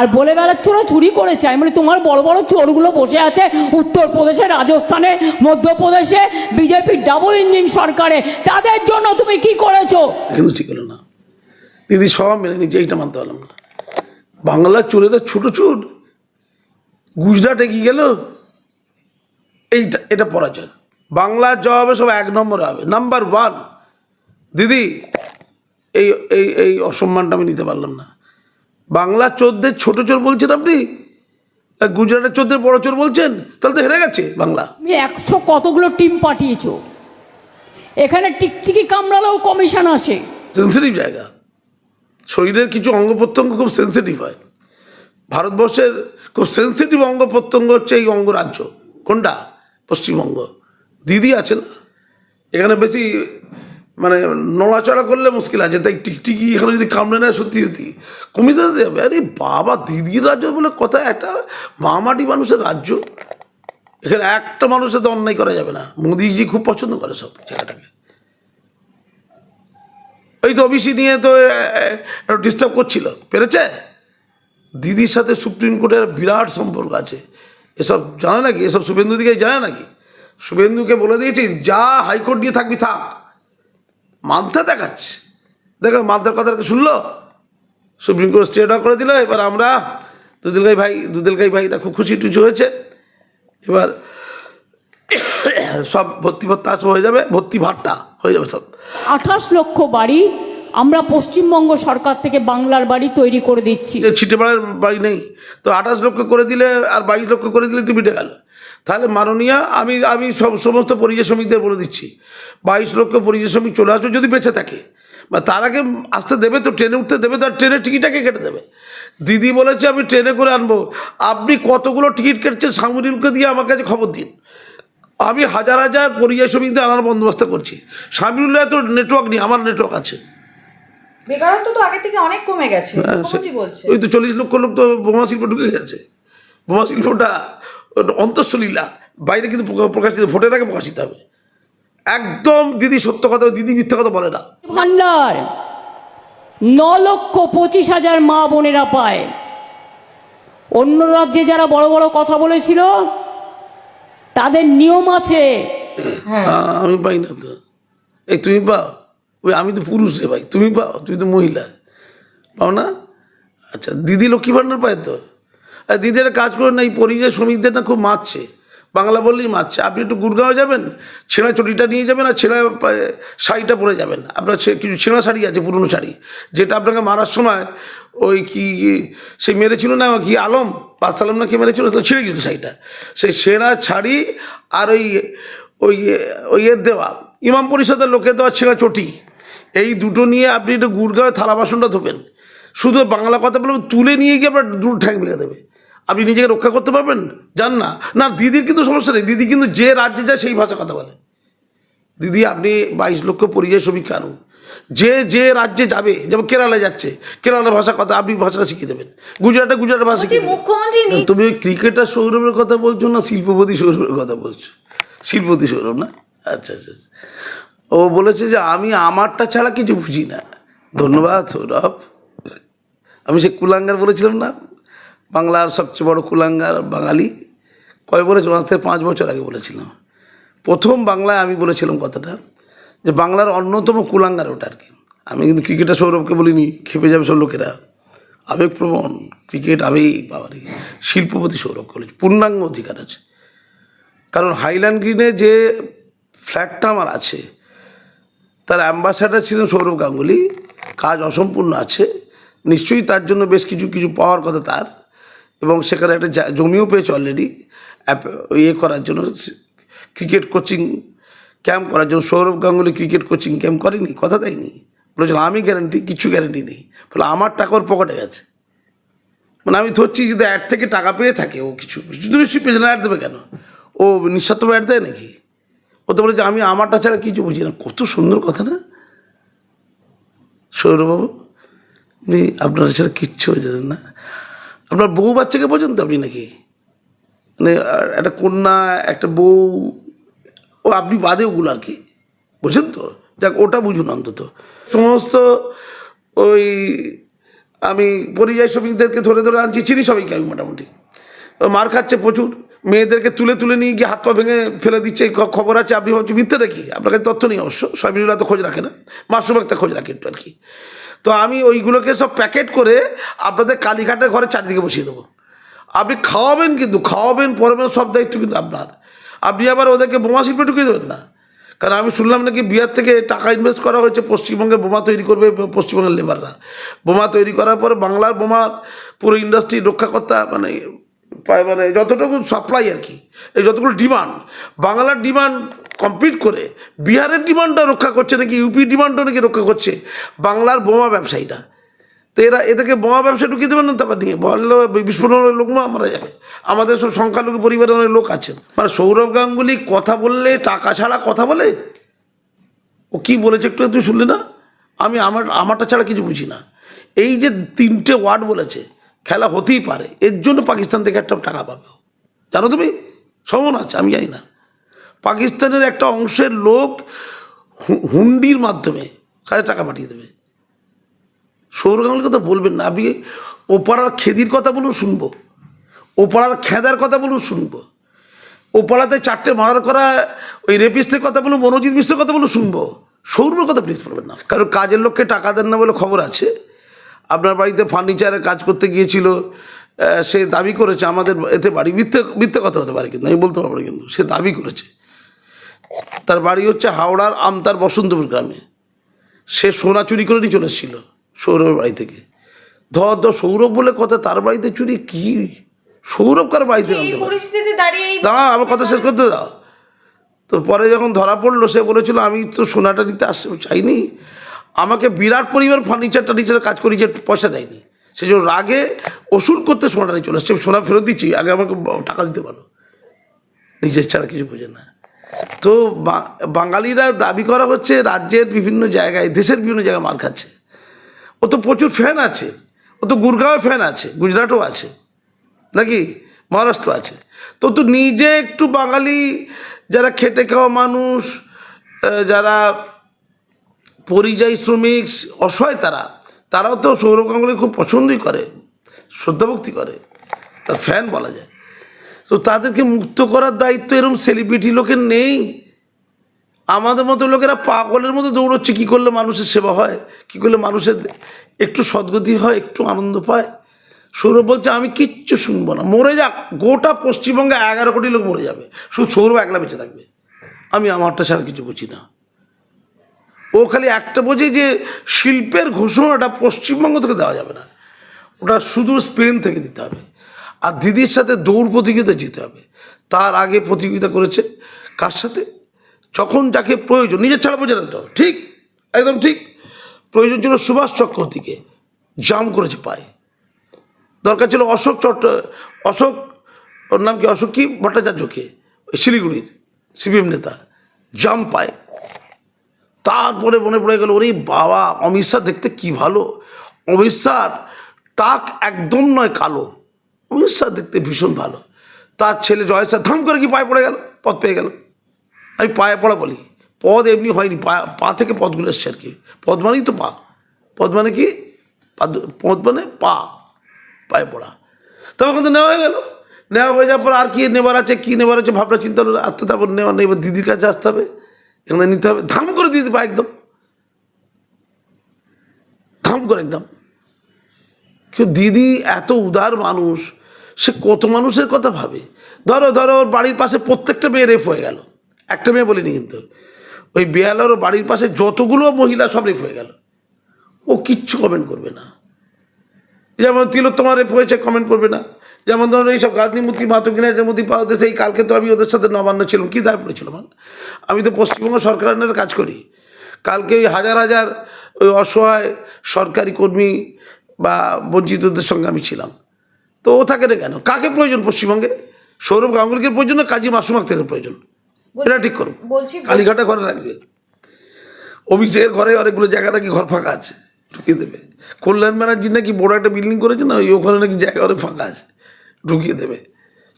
আর বলে বেড়াচ্ছ, ওরা চুরি করেছে। আমি বলি, তোমার বড় বড় চোরগুলো বসে আছে উত্তরপ্রদেশে, রাজস্থানে, মধ্যপ্রদেশে, বিজেপির ডাবল ইঞ্জিন সরকারে। তাদের জন্য তুমি কি করেছ? কিন্তু ঠিক হলো না। দিদি, সব মেনে নিচ্ছে এইটা মানতে পারলাম না। বাংলার চোরেরা ছোট চোর। গুজরাটে কি গেল? এইটা, এটা পরাজয়। বাংলার জবাবে সব এক নম্বরে হবে। নাম্বার ওয়ান দিদি, এই এই এই অসম্মানটা আমি নিতে পারলাম না। বাংলার চোরদের ছোট চোর বলছেন আপনি? গুজরাটের চোরদের বড় চোর বলছেন? তাহলে তো হেরে গেছে বাংলা। তুমি একশো কতগুলো টিম পাঠিয়েছো? এখানে টিকটিকি কামড়ালেও কমিশন আসে। সেন্সিটিভ জায়গা। শরীরের কিছু অঙ্গ প্রত্যঙ্গ খুব সেন্সিটিভ হয়। ভারতবর্ষের খুব সেন্সিটিভ অঙ্গ প্রত্যঙ্গ হচ্ছে এই অঙ্গরাজ্য। কোনটা? পশ্চিমবঙ্গ। দিদি আছে না? এখানে বেশি মানে নড়াচড়া করলে মুশকিল আছে। তাই টিকটিকি এখানে যদি কামড়ে নেয়, সত্যি সত্যি। কমে যেতে যাবে আরে বাবা, দিদির রাজ্য বলে কথা, একটা মামাটি মানুষের রাজ্য। এখানে একটা মানুষের তো অন্যায় করা যাবে না। মোদিজি খুব পছন্দ করে সব জায়গাটাকে। ওই তো ওবিসি নিয়ে তো ডিস্টার্ব করছিল। পেরেছে? দিদির সাথে সুপ্রিম কোর্টের বিরাট সম্পর্ক আছে। এসব জানে নাকি? এসব শুভেন্দু দিকে জানে নাকি? শুভেন্দুকে বলে দিয়েছি, যা হাইকোর্ট নিয়ে থাকবি, থাক। মানতে দেখাচ্ছে। দেখো মানতার কথাটা শুনলো? সুপ্রিম কোর্ট স্টে অর্ডার করে দিল এবার আমরা দুদিলগাই ভাই দুদিলগাই ভাইটা খুব খুশি টুচি হয়েছে। এবার সব ভর্তি ভত্তা হয়ে যাবে ভর্তি ভাট্টা হয়ে যাবে সব। আঠাশ লক্ষ বাড়ি আমরা পশ্চিমবঙ্গ সরকার থেকে বাংলার বাড়ি তৈরি করে দিচ্ছি। ছিটেপাড়ার বাড়ি নেই। তো আঠাশ লক্ষ করে দিলে আর বাইশ লক্ষ করে দিলে তো মিটে গেল। তাহলে মাননীয়া আমি আমি সব সমস্ত পরিযায়ী শ্রমিকদের বলে দিচ্ছি। বাইশ লক্ষ পরিযায়ী শ্রমিক চলে আসবে যদি বেঁচে থাকে। বা তার আগে আসতে দেবে তো ট্রেনে উঠতে দেবে তো আর ট্রেনের টিকিটটাকে কেটে দেবে। দিদি বলেছে আমি ট্রেনে করে আনব। আপনি কতগুলো টিকিট কেটেছেন সাংবাদিককে দিয়ে আমার কাছে খবর দিন। আমি হাজার হাজার পরিযায়ী শ্রমিকদের আনার বন্দোবস্ত করছি। সামিরুল্লাহ তো নেটওয়ার্ক নেই আমার নেটওয়ার্ক আছে। বেকারত্ব তো আগে থেকে অনেক কমে গেছে। হ্যাঁ, ওই তো চল্লিশ লক্ষ লোক তো বোমা শিল্প ঢুকে গেছে। বোমা শিল্পটা ওটা অন্তঃস্থলীলা বাইরে কিন্তু প্রকাশিত ভোটের আগে প্রকাশিত হবে। একদম দিদি সত্য কথা দিদি মিথ্যা কথা বলে না। ভান্ডার ন লক্ষ পঁচিশ হাজার মা বোনেরা পায়। অন্য রাজ্যে যারা বড় বড় কথা বলেছিল তাদের নিয়ম আছে। হ্যাঁ। আমি পাই না তো। এই তুমি পাও? ওই আমি তো পুরুষ রে ভাই তুমি পাও? তুমি তো মহিলা। পাও না? আচ্ছা দিদি লক্ষ্মী ভান্ডার পায় তো? আর দিদি একটা কাজ করে না, এই পরিযায়ী শ্রমিকদের না খুব মারছে। বাংলা বললেই মারছে। আপনি একটু গুড়গাঁও যাবেন, ছেঁড়া চটিটা নিয়ে যাবেন আর ছেঁড়া শাড়িটা পরে যাবেন। আপনার কিছু ছেঁড়া শাড়ি আছে, পুরনো শাড়ি, যেটা আপনাকে মারার সময় ওই কি, সে মেরেছিল না, কি আলম? আলম না কি মেরেছিল, তো ছিঁড়ে গেছিল শাড়িটা। সেই ছেঁড়া শাড়ি আর ওই ওই ওই এর দেওয়া, ইমাম পরিষদের লোকের দেওয়া ছেঁড়া চটি, এই দুটো নিয়ে আপনি একটু গুড়গাঁও থালা বাসনটা ধোবেন। শুধু বাংলা কথা বলবেন, তুলে নিয়ে গিয়ে আপনার দু ঠ্যাং মেরে দেবে। আপনি নিজেকে রক্ষা করতে পারবেন? জান না। না দিদির কিন্তু সমস্যা নেই। দিদি কিন্তু যে রাজ্যে যায় সেই ভাষা কথা বলে। দিদি আপনি বাইশ লক্ষ পরিযায়ী শ্রমিক আনুন যে যে রাজ্যে যাবে যেমন কেরালা যাচ্ছে কেরালার ভাষা কথা আপনি ভাষাটা শিখিয়ে দেবেন। গুজরাটে গুজরাটের ভাষা শিখিয়ে মুখ্যমন্ত্রী তুমি ওই ক্রিকেটার সৌরভের কথা বলছো না শিল্পপতি সৌরভের কথা বলছো? শিল্পপতি সৌরভ না? আচ্ছা আচ্ছা আচ্ছা। ও বলেছে যে আমি আমারটা ছাড়া কিছু বুঝি না। ধন্যবাদ সৌরভ। আমি সে কুলাঙ্গার বলেছিলাম না? বাংলার সবচেয়ে বড় কুলাঙ্গার বাঙালি কয় বলেছিলাম আজ থেকে পাঁচ বছর আগে বলেছিলাম। প্রথম বাংলায় আমি বলেছিলাম কথাটা যে বাংলার অন্যতম কুলাঙ্গার ওটা আর কি। আমি কিন্তু ক্রিকেটার সৌরভকে বলিনি, খেপে যাবে সব লোকেরা। আবেগপ্রবণ ক্রিকেট আবেগ, বাবারি। শিল্পপতি সৌরভ কলেজ পূর্ণাঙ্গ অধিকার আছে। কারণ হাইল্যান্ড গ্রিনে যে ফ্ল্যাটটা আমার আছে, তার অ্যাম্বাসাডার ছিলেন সৌরভ গাঙ্গুলি। কাজ অসম্পূর্ণ আছে। নিশ্চয়ই তার জন্য বেশ কিছু কিছু পাওয়ার কথা তার। এবং সেখানে একটা জমিও পেয়েছে অলরেডি ইয়ে করার জন্য ক্রিকেট কোচিং ক্যাম্প করার জন্য। Sourav Ganguly cricket coaching camp করেনি, কথা দেয়নি। বলেছিল, আমি গ্যারান্টি কিছু গ্যারান্টি নেই। বলে, আমার টাকা ওর পকেটে গেছে। মানে আমি ধরছি, যদি অ্যাড থেকে টাকা পেয়ে থাকে ও কিছু যদি নিশ্চয়ই পেছনে অ্যাড দেবে কেন? ও নিঃস্বার্থ অ্যাড দেয় নাকি? ও তো বলে যে আমি আমারটা ছাড়া কিছু বুঝি না। কত সুন্দর কথা, না? সৌরভবাবু, আপনি আপনার ছাড়া কিচ্ছু যাবেন না। আপনার বউ বাচ্চাকে পর্যন্ত আপনি নাকি? মানে একটা কন্যা, একটা বউ, ও আপনি বাদে ওগুলো আর কি? বুঝছেন তো? যাক, ওটা বুঝুন অন্তত। সমস্ত ওই আমি পরিযায়ী শ্রমিকদেরকে ধরে ধরে আনছি, চিনি সবাইকে আমি মোটামুটি। মার খাচ্ছে প্রচুর। মেয়েদেরকে তুলে তুলে নিয়ে গিয়ে হাত পা ভেঙে ফেলে দিচ্ছে খবর আছে, আপনি ভাবছি মিথ্যে নাকি? আপনার কাছে তথ্য নেই অবশ্য। সবিনুল্লাহ তো খোঁজ রাখে না। মাসরুম একটা খোঁজ রাখে একটু আর কি। তো আমি ওইগুলোকে সব প্যাকেট করে আপনাদের কালীঘাটের ঘরে চারিদিকে বসিয়ে দেবো। আপনি খাওয়াবেন কিন্তু, খাওয়াবেন পরবেন সব দায়িত্ব কিন্তু আপনার। আপনি আবার ওদেরকে বোমা শিল্পে ঢুকিয়ে দেবেন না। কারণ আমি শুনলাম নাকি বিহার থেকে টাকা ইনভেস্ট করা হয়েছে, পশ্চিমবঙ্গে বোমা তৈরি করবে পশ্চিমবঙ্গের লেবাররা বোমা তৈরি করার পর বাংলার বোমা, পুরো ইন্ডাস্ট্রি রক্ষাকর্তা মানে মানে যতটুকু সাপ্লাই আর কি, এই যতগুলো ডিমান্ড বাংলার ডিমান্ড কমপ্লিট করে বিহারের ডিমান্ডটা রক্ষা করছে নাকি ইউপি ডিমান্ডও নাকি রক্ষা করছে? বাংলার বোমা ব্যবসায়ীরা। তো এরা এদেরকে বোমা ব্যবসা ঢুকিয়ে দেবেন না, তারপর নিয়ে বলল বিস্ফোরণের লোক মারা যাবে। আমাদের সব সংখ্যালঘু পরিবারের অনেক লোক আছেন। মানে সৌরভ গাঙ্গুলি কথা বললে, টাকা ছাড়া কথা বলে? ও কি বলেছে একটু তুই শুনলি না? আমি আমার, আমারটা ছাড়া কিছু বুঝি না। এই যে তিনটে ওয়ার্ড বলেছে, খেলা হতেই পারে। এর জন্য পাকিস্তান থেকে একটা টাকা পাবে। জানো তুমি? সমন আছে আমি জানি না। পাকিস্তানের একটা অংশের লোক হুন্ডির মাধ্যমে কাজে টাকা পাঠিয়ে দেবে। সৌরভ গাঙ্গুলির কথা বলবেন না আপনি ওপাড়ার খেদির কথা বলুন, শুনব। ওপাড়ার খেদার কথা বলুন, শুনব। ওপাড়াতে চারটে মারার করা ওই রেপিস্টের কথা বলুন, মনোজিৎ মিশ্রের কথা বলুন, শুনব। সৌরভের কথা প্লিজ বলবেন না। কারণ কাজের লোককে টাকা দেন না বলে খবর আছে। আপনার বাড়িতে ফার্নিচারের কাজ করতে গিয়েছিল সে দাবি করেছে, আমাদের এতে বাড়ি, মিথ্যে মিথ্যে কথা হতে পারে কিন্তু, আমি বলতে পারব না কিন্তু, সে দাবি করেছে। তার বাড়ি হচ্ছে হাওড়ার আমতার বসন্তপুর গ্রামে। সে সোনা চুরি করে নিয়ে চলে এসেছিল সৌরভের বাড়ি থেকে। ধর ধর সৌরভ বলে কথা তার বাড়িতে চুরি কি? সৌরভ কার বাড়িতে আনতে দাঁড়া আমার কথা শেষ করতে দাও তো পরে যখন ধরা পড়ল সে বলেছিল আমি তো সোনাটা নিতে আস চাইনি। আমাকে বিরাট পরিমাণ ফার্নিচার টার্নিচারের কাজ করি যে পয়সা দেয়নি। সেই জন্য রাগে ওষুধ করতে সোনাটা নিয়ে চলে আমি সোনা ফেরত দিচ্ছি আগে আমাকে টাকা দিতে পারো নিজের ছাড়া কিছু বোঝে না। তো বাঙালিরা দাবি করা হচ্ছে রাজ্যের বিভিন্ন জায়গায়, দেশের বিভিন্ন জায়গায় মার খাচ্ছে। ও তো প্রচুর ফ্যান আছে। ও তো গুরগাঁও ফ্যান আছে, গুজরাটও আছে, নাকি? মহারাষ্ট্র আছে। তো তো নিজে একটু বাঙালি, যারা খেটে খাওয়া মানুষ যারা পরিযায়ী শ্রমিক, অসহায় তারা, তারাও তো সৌরভ গাঙ্গুলি খুব পছন্দই করে, শ্রদ্ধাভক্তি করে, তার ফ্যান বলা যায়। তো তাদেরকে মুক্ত করার দায়িত্ব এরকম সেলিব্রিটি লোকের নেই। আমাদের মতো লোকেরা পাগলের মতো দৌড়চ্ছে, কী করলে মানুষের সেবা হয়? কী করলে মানুষের একটু সদ্গতি হয়, একটু আনন্দ পায়? সৌরভ বলছে, আমি কিচ্ছু শুনব না। মরে যাক, গোটা পশ্চিমবঙ্গে এগারো কোটি লোক মরে যাবে। শুধু সৌরভ একলা বেঁচে থাকবে। আমি আমারটা ছাড়া কিছু বুঝি না। ও খালি একটা বোঝে যে শিল্পের ঘোষণাটা পশ্চিমবঙ্গ থেকে দেওয়া যাবে না। ওটা শুধু স্পেন থেকে দিতে হবে। আর দিদির সাথে দৌড় প্রতিযোগিতা জিতে হবে। তার আগে প্রতিযোগিতা করেছে কার সাথে? যখন যাকে প্রয়োজন, নিজের ছাড়া বোঝে তো, ঠিক? একদম ঠিক। প্রয়োজন ছিল সুভাষ চক্রবর্তীকে, জাম করেছে পায়ে। দরকার ছিল অশোক চট্ট, অশোক, ওর নাম কি, অশোক কি? ভট্টাচার্যকে শিলিগুড়ির সিপিএম নেতা, জাম পায়। তারপরে মনে পড়ে গেল, ওরে বাবা, অমিত দেখতে কি ভালো। অমিত টাক একদম নয়, কালো। অমিত শাহ দেখতে ভীষণ ভালো। তার ছেলে জয় শাহ ধাম করে কি পায়ে পড়ে গেল? পদ পেয়ে গেল। আমি পায়ে পড়া বলি, পদ এমনি হয়নি, পা পা থেকে পদগুলো এসছে আর কি। পদ মানেই তো পা। পদ মানে কি? পাদ- মানে পা, পায়ে পড়া। তখন কিন্তু নেওয়া হয়ে গেল। নেওয়া হয়ে যাওয়ার পর আর কি নেবার আছে, কী নেবার আছে ভাবনা চিন্তা হলো, আর তো তারপর নেওয়া নেই, এবার দিদির কাছে আসতে হবে। এখানে নিতে হবে। ধাম করে দিয়ে দেবে একদম। ধাম করে একদম। কেউ দিদি এত উদার মানুষ সে কত মানুষের কথা ভাবে? ধরো ধরো ওর বাড়ির পাশে প্রত্যেকটা মেয়ে রেপ হয়ে গেল। একটা মেয়ে বলিনি কিন্তু। ওই বেহালার বাড়ির পাশে যতগুলো মহিলা সব রেপ হয়ে গেল। ও কিচ্ছু কমেন্ট করবে না। যেমন তিলোত্তমা রেপ হয়েছে কমেন্ট করবে না। যেমন ধরুন এইসব গাজনীমূর্তি মাতকিনা যেমূর্তি পাওয়া দেশে এই কালকে তো আমি ওদের সাথে নবান্ন ছিলাম। কী দায় পড়েছিলাম আমি তো পশ্চিমবঙ্গ সরকারের কাজ করি। কালকে ওই হাজার হাজার ওই অসহায় সরকারি কর্মী বা বঞ্চিতদের সঙ্গে আমি ছিলাম। তো ও থাকে না কেন? কাকে প্রয়োজন পশ্চিমবঙ্গে? সৌরভ গাঙ্গুলিকে প্রয়োজন না কাজী মাসুম আক্তারের প্রয়োজন? এটা ঠিক করুন বলছি কালীঘাটে ঘরে রাখবে। অভিষেকের ঘরে অনেকগুলো জায়গা নাকি ঘর ফাঁকা আছে ঢুকিয়ে দেবে। কল্যাণ ব্যানার্জি নাকি বড় একটা বিল্ডিং করেছে না? ওই ওখানে নাকি জায়গা অনেক ফাঁকা আছে ঢুকিয়ে দেবে।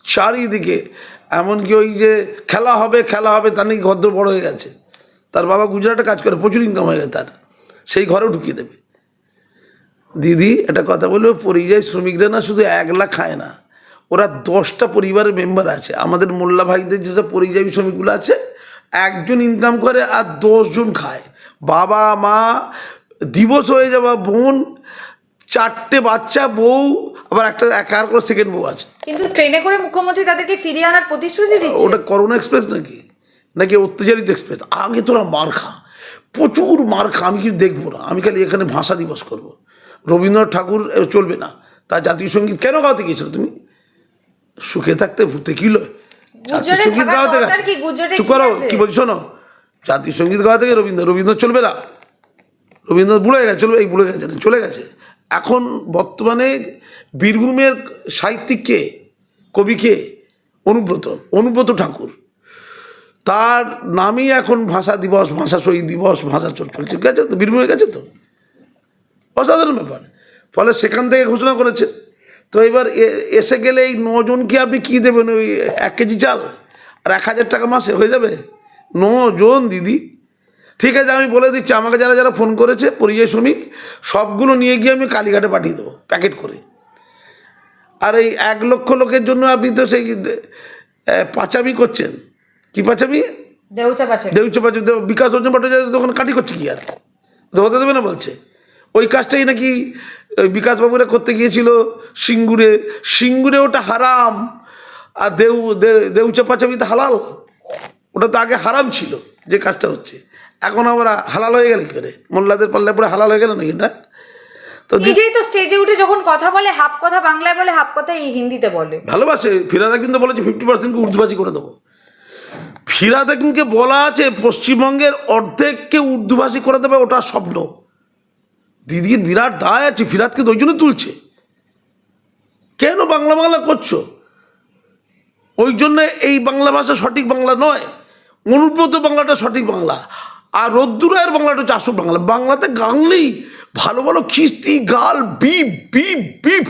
চারিদিকে এমনকি ওই যে খেলা হবে খেলা হবে তার নাকি ঘর বড় হয়ে গেছে। তার বাবা গুজরাটে কাজ করে প্রচুর ইনকাম হয়ে গেছে তার। সেই ঘরেও ঢুকিয়ে দেবে। দিদি একটা কথা বলব? পরিযায়ী শ্রমিকরা না শুধু একলা খায় না ওরা দশটা পরিবারের মেম্বার আছে। আমাদের মোল্লা ভাইদের যেসব পরিযায়ী শ্রমিকগুলো আছে একজন ইনকাম করে আর দশজন খায়। বাবা মা দিবস হয়ে যাওয়া বোন চারটে বাচ্চা বউ আবার একটা একার করে সেকেন্ড বউ আছে। কিন্তু ট্রেনে করে মুখ্যমন্ত্রী তাদেরকে ফিরিয়ে আনার প্রতিশ্রুতি দিচ্ছে। ওটা করোনা এক্সপ্রেস নাকি? নাকি অত্যাচারিত এক্সপ্রেস আগে তোরা মার খা। প্রচুর মার খা আমি কিছু দেখব না। আমি খালি এখানে ভাষা দিবস করব। রবীন্দ্রনাথ ঠাকুর চলবে না। তার জাতীয় সংগীত কেন গাওয়াতে গিয়েছিল তুমি? সুখে থাকতে ভূতে কি লয়? জাতীয় সংগীত গাওয়াতে চুপ করো কি বলছি শোনো। জাতীয় সংগীত গাওয়াতে গিয়ে রবীন্দ্র রবীন্দ্র চলবে না। রবীন্দ্রনাথ বুড়ে গেছে চলবে এই বুড়ে গেছে চলে গেছে। এখন বর্তমানে বীরভূমের সাহিত্যিককে কবিকে অনুব্রত অনুব্রত ঠাকুর। তার নামই এখন ভাষা দিবস ভাষা শহীদ দিবস ভাষা চল চলছে। গেছে তো? বীরভূমে গেছে তো? অসাধারণ ব্যাপার। ফলে সেখান থেকে ঘোষণা করেছে। তো এবার এ- এসে গেলে এই নজনকে আপনি কী দেবেন ওই এক কেজি চাল? আর এক হাজার টাকা মাসে হয়ে যাবে? নজন দিদি। ঠিক আছে আমি বলে দিচ্ছি আমাকে যারা যারা ফোন করেছে পরিযায়ী শ্রমিক সবগুলো নিয়ে গিয়ে আমি কালীঘাটে পাঠিয়ে দেবো প্যাকেট করে। আর এই এক লক্ষ লোকের জন্য আপনি তো সেই পাচামি করছেন। কি পাচামি দেউচা পাচ্ছে দেউচ পাচামি বিকাশ রঞ্জন ভট্টাচার্য তখন কাটি করছে কি আর? হতে দেবে না বলছে? ওই কাজটাই নাকি বিকাশবাবুরা করতে গিয়েছিল সিঙ্গুরে। সিঙ্গুরে ওটা হারাম। আর দেউ দে- দেউচা পাচামিতে হালাল। ওটা তো আগে হারাম ছিল যে কাজটা হচ্ছে। এখন আমরা হালাল হয়ে গেল কি করে? মোল্লাদের পাল্লে পরে হালাল হয়ে গেল নাকি এটা? তো নিজেই তো স্টেজে উঠে যখন কথা বলে হাফ কথা বাংলায় বলে হাফ কথা হিন্দিতে বলে। ভালোবাসে। ফিরাদ কিন্তু বলেছে ফিফটি পার্সেন্টকে উর্দুভাষী করে দেবো। ফিরাদ হাকিমকে বলা আছে পশ্চিমবঙ্গের অর্ধেককে উর্দুভাষী করে দেবে ওটা স্বপ্ন। দিদির বিরাট দায় আছে ফিরাদকে তো ওই জন্য তুলছে। কেন বাংলা বাংলা করছ? ওই জন্য এই বাংলা ভাষা সঠিক বাংলা নয় অনুব্রত বাংলাটা সঠিক বাংলা আর রোদ্দুরায়ের বাংলাটা হচ্ছে আসল বাংলা। বাংলাতে গাংলেই ভালো ভালো খিস্তি গাল বিপ বিপ বিপ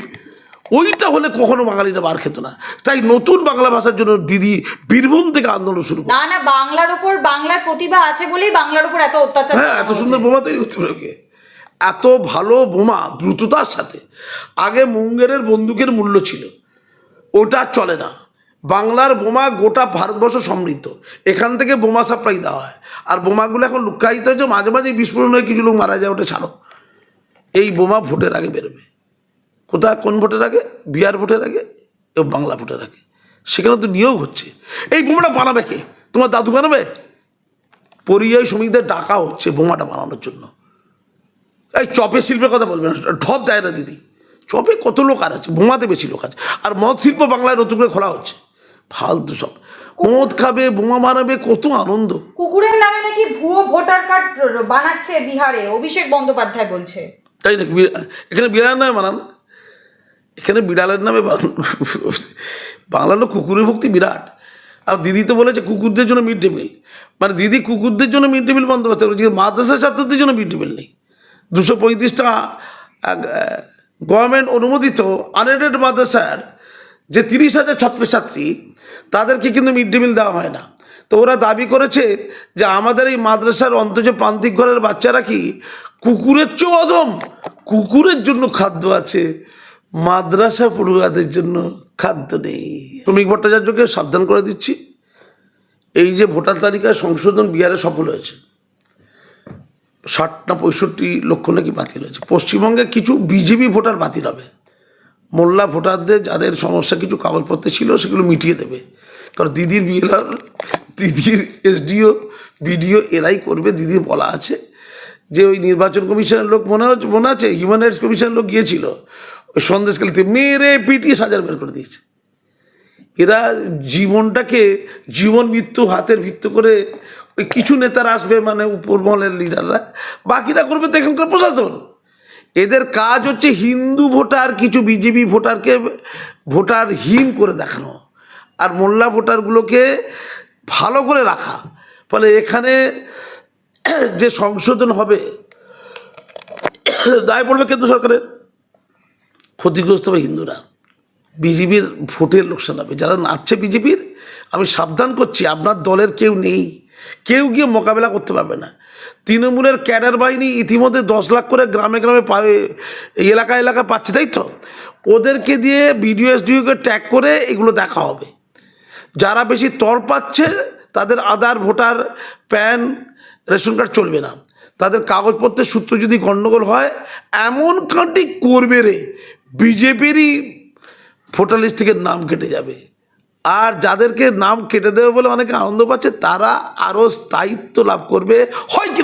ওইটা হলে কখনো বাঙালিরা বার খেত না। তাই নতুন বাংলা ভাষার জন্য দিদি বীরভূম থেকে আন্দোলন শুরু না না বাংলার উপর বাংলার প্রতিভা আছে বলেই বাংলার উপর এত অত্যাচার হ্যাঁ এত সুন্দর। বোমা তৈরি করতে পারে? এত ভালো বোমা দ্রুততার সাথে। আগে মুঙ্গেরের বন্দুকের মূল্য ছিল। ওটা চলে না। বাংলার বোমা গোটা ভারতবর্ষ সমৃদ্ধ। এখান থেকে বোমা সাপ্লাই দেওয়া হয়। আর বোমাগুলো এখন লুকায়িত হয়েছে, মাঝে মাঝে বিস্ফোরণ হয়ে কিছু লোক মারা যায়, ওটা ছাড়ো। এই বোমা ভোটের আগে বেরোবে। কোথায়? কোন ভোটের আগে? বিহার ভোটের আগে? এবং বাংলা ভোটের আগে। সেখানে তো নিয়োগ হচ্ছে। এই বোমাটা বানাবে কে? তোমার দাদু বানাবে? পরিযায়ী শ্রমিকদের ডাকা হচ্ছে বোমাটা বানানোর জন্য। এই চপে শিল্পের কথা বলবেন না, ঢপ দেয় না দিদি। চপে কত লোক আর আছে বোমাতে বেশি লোক আছে। আর মদ শিল্প বাংলায় নতুন করে খোলা হচ্ছে। ফালতু সব। মদ খাবে বোমা মারাবে কত আনন্দ। কুকুরের নামে নাকি ভুয়ো ভোটার কার্ড বানাচ্ছে বিহারে অভিষেক বন্দ্যোপাধ্যায় বলছে। তাই নাকি? এখানে বিড়ালের নামে বানান। এখানে বিড়ালের নামে বানান। বাংলা লোক কুকুরের ভক্তি বিরাট। আর দিদি তো বলেছে কুকুরদের জন্য মিড ডে মিল। মানে দিদি কুকুরদের জন্য মিড ডে মিল বন্দোবস্ত করেছে কিন্তু মাদ্রাসা ছাত্রদের জন্য মিড ডে মিল নেই। দুশো পঁয়ত্রিশটা গভর্নমেন্ট অনুমোদিত আনএডেড মাদ্রাসার যে তিরিশ হাজার ছাত্রছাত্রী, তাদেরকে কিন্তু মিড ডে মিল দেওয়া হয় না। তো ওরা দাবি করেছে যে আমাদের এই মাদ্রাসার অন্তর্জ প্রান্তিক ঘরের বাচ্চারা কি কুকুরের চেয়েও অধম? কুকুরের জন্য খাদ্য আছে। মাদ্রাসা পড়ুয়াদের জন্য খাদ্য নেই। শ্রমিক ভট্টাচার্যকে সাবধান করে দিচ্ছি। এই যে ভোটার তালিকা সংশোধন বিহারে সফল হয়েছে। ষাট না পঁয়ষট্টি লক্ষ নাকি বাতিল হয়েছে। পশ্চিমবঙ্গে কিছু বিজেপি ভোটার বাতিল হবে। মোল্লা ভোটারদের যাদের সমস্যা কিছু কাগজপত্র ছিল সেগুলো মিটিয়ে দেবে। কারণ দিদির বিএলআর, দিদির এসডিও, বিডিও এরাই করবে দিদির বলা আছে। যে ওই নির্বাচন কমিশনের লোক মনে হচ্ছে, মনে আছে? হিউম্যান রাইটস কমিশনের লোক গিয়েছিল। ওই সন্দেশকালীতে মেরে পিটিয়ে সাজার বের করে দিয়েছে। এরা জীবনটাকে, জীবন মৃত্যু হাতের ভিত্ত করে ওই কিছু নেতারা আসবে মানে উপরমহলের লিডাররা বাকিরা করবে তো এখানকার প্রশাসন। এদের কাজ হচ্ছে হিন্দু ভোটার, কিছু বিজেপি ভোটারকে ভোটারহীন করে দেখানো আর মোল্লা ভোটারগুলোকে ভালো করে রাখা। ফলে এখানে যে সংশোধন হবে, দায় পড়বে কেন্দ্র সরকারের। ক্ষতিগ্রস্ত হবে হিন্দুরা। বিজেপির ভোটের লোকসান হবে। যারা নাচছে বিজেপির, আমি সাবধান করছি, আপনার দলের কেউ নেই। কেউ গিয়ে মোকাবেলা করতে পারবে না। তৃণমূলের ক্যাডার বাহিনী ইতিমধ্যে দশ লাখ করে গ্রামে গ্রামে এলাকা এলাকা পাচ্ছে, তাই তো? ওদেরকে দিয়ে বিডিও এসডিওকে ট্যাগ করে এগুলো দেখা হবে। যারা বেশি তর পাচ্ছে, তাদের Aadhaar, voter, PAN, ration card চলবে না। তাদের কাগজপত্রের সূত্র যদি গণ্ডগোল হয়, এমন কাঁটি করবে রে। বিজেপিরই ভোটার লিস্ট থেকে নাম কেটে যাবে। আর যাদেরকে নাম কেটে দেবে বলে অনেকে আনন্দ পাচ্ছে, তারা আরও স্থায়িত্ব লাভ করবে। হয় কিনা